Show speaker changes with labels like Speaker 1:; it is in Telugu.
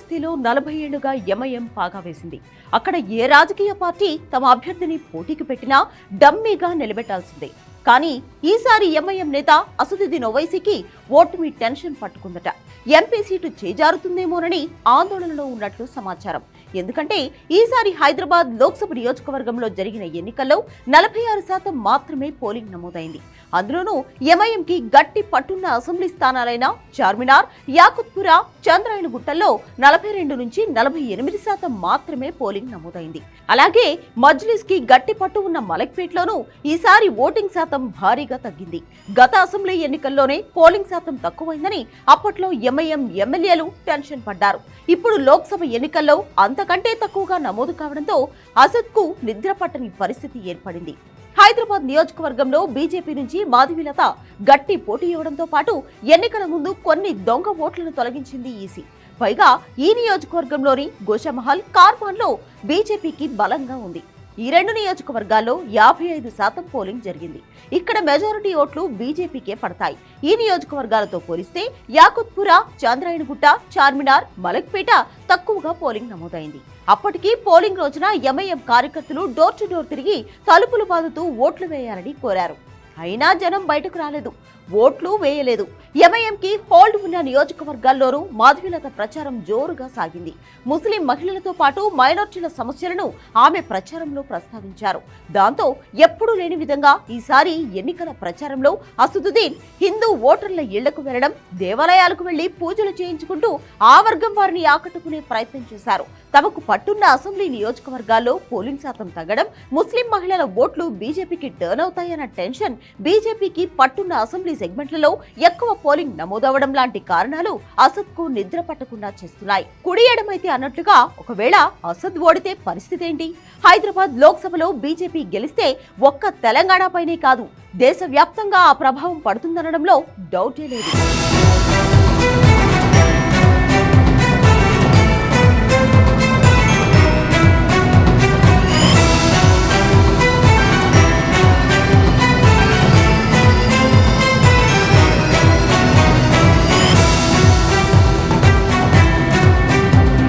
Speaker 1: బస్తీలో నలభై ఏళ్ళుగా ఎంఐఎం పాగా వేసింది. అక్కడ ఏ రాజకీయ పార్టీ తమ అభ్యర్థిని పోటీకి పెట్టినా డమ్మీగా నిలబెట్టాల్సిందే. కానీ ఈసారి ఎంఐఎం నేత అసదుద్దీన్ ఓవైసీకి ఓటమి టెన్షన్ పట్టుకుందట. ఎంపీ సీటు చేజారుతుందేమోనని ఆందోళనలో ఉన్నట్లు సమాచారం. ఎందుకంటే ఈసారి హైదరాబాద్ లోక్సభ నియోజకవర్గంలో జరిగిన ఎన్నికల్లో నలభై ఆరు శాతం మాత్రమే పోలింగ్ నమోదైంది. అందులోనూ ఎంఐఎంకి గట్టి పట్టున్న అసెంబ్లీ స్థానాలైన చార్మినార్ యాకుత్పురా చంద్రాయణగుట్టల్లో నలభై రెండు నుంచి నలభై ఎనిమిది శాతం మాత్రమే పోలింగ్ నమోదైంది. అలాగే మజ్లిస్కి గట్టి పట్టు ఉన్న మలక్పేట్లోనూ ఈసారి ఓటింగ్ శాతం భారీగా తగ్గింది. గత అసెంబ్లీ ఎన్నికల్లోనే పోలింగ్ శాతం తక్కువైందని అప్పట్లో ఎంఐఎం ఎమ్మెల్యేలు టెన్షన్ పడ్డారు. ఇప్పుడు లోక్సభ ఎన్నికల్లో అంతకంటే తక్కువగా నమోదు కావడంతో అసద్కు నిద్రపట్టని నిద్ర పట్టని పరిస్థితి ఏర్పడింది. హైదరాబాద్ నియోజకవర్గంలో బీజేపీ నుంచి మాధవిలత గట్టి పోటీ ఇవ్వడంతో పాటు ఎన్నికల ముందు కొన్ని దొంగ ఓట్లను తొలగించింది ఈసీ. పైగా ఈ నియోజకవర్గంలోని గోషమహల్ కార్మాన్లో బీజేపీకి బలంగా ఉంది. ఈ రెండు నియోజకవర్గాల్లో యాభై ఐదు శాతం పోలింగ్ జరిగింది. ఇక్కడ మెజారిటీ ఓట్లు బీజేపీకే పడతాయి. ఈ నియోజకవర్గాలతో పోలిస్తే యాకుత్పురా చాంద్రాయణగుట్ట చార్మినార్ మలక్పేట తక్కువగా పోలింగ్ నమోదైంది. అప్పటికి పోలింగ్ రోజున ఎంఐఎం కార్యకర్తలు డోర్ టు డోర్ తిరిగి తలుపులు బాదుతూ ఓట్లు వేయాలని కోరారు. అయినా జనం బయటకు రాలేదు. ఓట్లు వేయలేదు. ఎంఐఎంకి హోల్డ్ ఉన్న నియోజకవర్గాల్లోనూ మాధవీలత ప్రచారం జోరుగా సాగింది. ముస్లిం మహిళలతో పాటు మైనార్టీల సమస్యలను ఆమె ప్రచారంలో ప్రస్తావించారు. దాంతో ఎప్పుడూ లేని విధంగా ఈసారి ఎన్నికల ప్రచారంలో అసదుద్దీన్ హిందూ ఓటర్ల ఇళ్ళకు వెళ్ళడం దేవాలయాలకు వెళ్ళి పూజలు చేయించుకుంటూ ఆ వర్గం వారిని ఆకట్టుకునే ప్రయత్నం చేశారు. తమకు పట్టున్న అసెంబ్లీ నియోజకవర్గాల్లో పోలింగ్ శాతం తగ్గడం ముస్లిం మహిళల ఓట్లు బీజేపీకి టర్న్ అవుతాయన్న టెన్షన్ బీజేపీకి పట్టున్న అసెంబ్లీ సెగ్మెంట్లలో ఎక్కువ పోలింగ్ నమోదవడం లాంటి కారణాలు అసద్కు నిద్ర పట్టకుండా చేస్తున్నాయి. కుడి ఎడమైతే అన్నట్లుగా ఒకవేళ అసద్ ఓడితే పరిస్థితి ఏంటి? హైదరాబాద్ లోక్సభలో బీజేపీ గెలిస్తే ఒక్క తెలంగాణపైనే కాదు దేశవ్యాప్తంగా ఆ ప్రభావం పడుతుందనడంలో డౌటే లేదు.